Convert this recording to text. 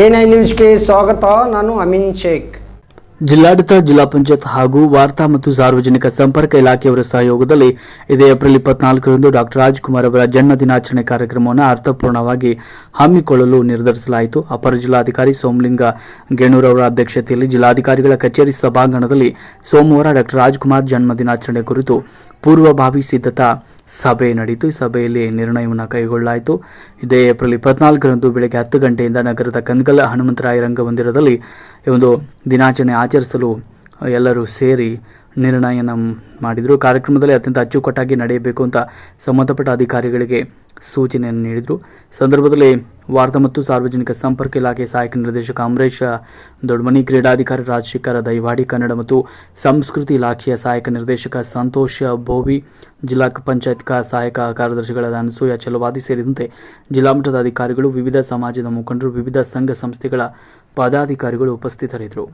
A ನ್ಯೂಸ್ಗೆ ಸ್ವಾಗತ, ನಾನು ಅಮಿನ್ ಶೇಖ್. ಜಿಲ್ಲಾಡಳಿತ, ಜಿಲ್ಲಾ ಪಂಚಾಯತ್ ಹಾಗೂ ವಾರ್ತಾ ಮತ್ತು ಸಾರ್ವಜನಿಕ ಸಂಪರ್ಕ ಇಲಾಖೆಯವರ ಸಹಯೋಗದಲ್ಲಿ ಇದೇ ಏಪ್ರಿಲ್ ಇಪ್ಪತ್ನಾಲ್ಕರಂದು ಡಾಕ್ಟರ್ ರಾಜ್ಕುಮಾರ್ ಅವರ ಜನ್ಮ ದಿನಾಚರಣೆ ಕಾರ್ಯಕ್ರಮವನ್ನು ಅರ್ಥಪೂರ್ಣವಾಗಿ ಹಮ್ಮಿಕೊಳ್ಳಲು ನಿರ್ಧರಿಸಲಾಯಿತು. ಅಪರ ಜಿಲ್ಲಾಧಿಕಾರಿ ಸೋಮಲಿಂಗ ಅವರ ಅಧ್ಯಕ್ಷತೆಯಲ್ಲಿ ಜಿಲ್ಲಾಧಿಕಾರಿಗಳ ಕಚೇರಿ ಸಭಾಂಗಣದಲ್ಲಿ ಸೋಮವಾರ ಡಾಕ್ಟರ್ ರಾಜ್ಕುಮಾರ್ ಜನ್ಮ ದಿನಾಚರಣೆ ಕುರಿತು ಪೂರ್ವಭಾವಿ ಸಿದ್ಧತಾ ಸಭೆ ನಡೆಯಿತು ಈ ಸಭೆಯಲ್ಲಿ ನಿರ್ಣಯವನ್ನು ಕೈಗೊಳ್ಳಲಾಯಿತು. ಇದೇ ಏಪ್ರಿಲ್ ಇಪ್ಪತ್ನಾಲ್ಕರಂದು ಬೆಳಗ್ಗೆ ಹತ್ತು ಗಂಟೆಯಿಂದ ನಗರದ ಕಂದಗಲ್ಲ ಹನುಮಂತರಾಯ ರಂಗಮಂದಿರದಲ್ಲಿ ಈ ಒಂದು ದಿನಾಚರಣೆ ಆಚರಿಸಲು ಎಲ್ಲರೂ ಸೇರಿ ನಿರ್ಣಯನ ಮಾಡಿದರು. ಕಾರ್ಯಕ್ರಮದಲ್ಲಿ ಅತ್ಯಂತ ಅಚ್ಚುಕಟ್ಟಾಗಿ ನಡೆಯಬೇಕು ಅಂತ ಸಂಬಂಧಪಟ್ಟ ಅಧಿಕಾರಿಗಳಿಗೆ ಸೂಚನೆಯನ್ನು ನೀಡಿದರು. ಸಂದರ್ಭದಲ್ಲಿ ವಾರ್ತಾ ಮತ್ತು ಸಾರ್ವಜನಿಕ ಸಂಪರ್ಕ ಇಲಾಖೆ ಸಹಾಯಕ ನಿರ್ದೇಶಕ ಅಮರೇಶ್ ದೊಡ್ಮನಿ ಕ್ರೀಡಾಧಿಕಾರಿ ರಾಜಶೇಖರ ದೈವಾಡಿ, ಕನ್ನಡ ಮತ್ತು ಸಂಸ್ಕೃತಿ ಇಲಾಖೆಯ ಸಹಾಯಕ ನಿರ್ದೇಶಕ ಸಂತೋಷ್ ಬೋವಿ ಜಿಲ್ಲಾ ಪಂಚಾಯತ್ ಸಹಾಯಕ ಕಾರ್ಯದರ್ಶಿಗಳಾದ ಅನಸೂಯ ಚಲವಾದಿ ಸೇರಿದಂತೆ ಜಿಲ್ಲಾ ಮಟ್ಟದ ಅಧಿಕಾರಿಗಳು, ವಿವಿಧ ಸಮಾಜದ ಮುಖಂಡರು, ವಿವಿಧ ಸಂಘ ಸಂಸ್ಥೆಗಳ ಪದಾಧಿಕಾರಿಗಳು ಉಪಸ್ಥಿತರಿದ್ದರು.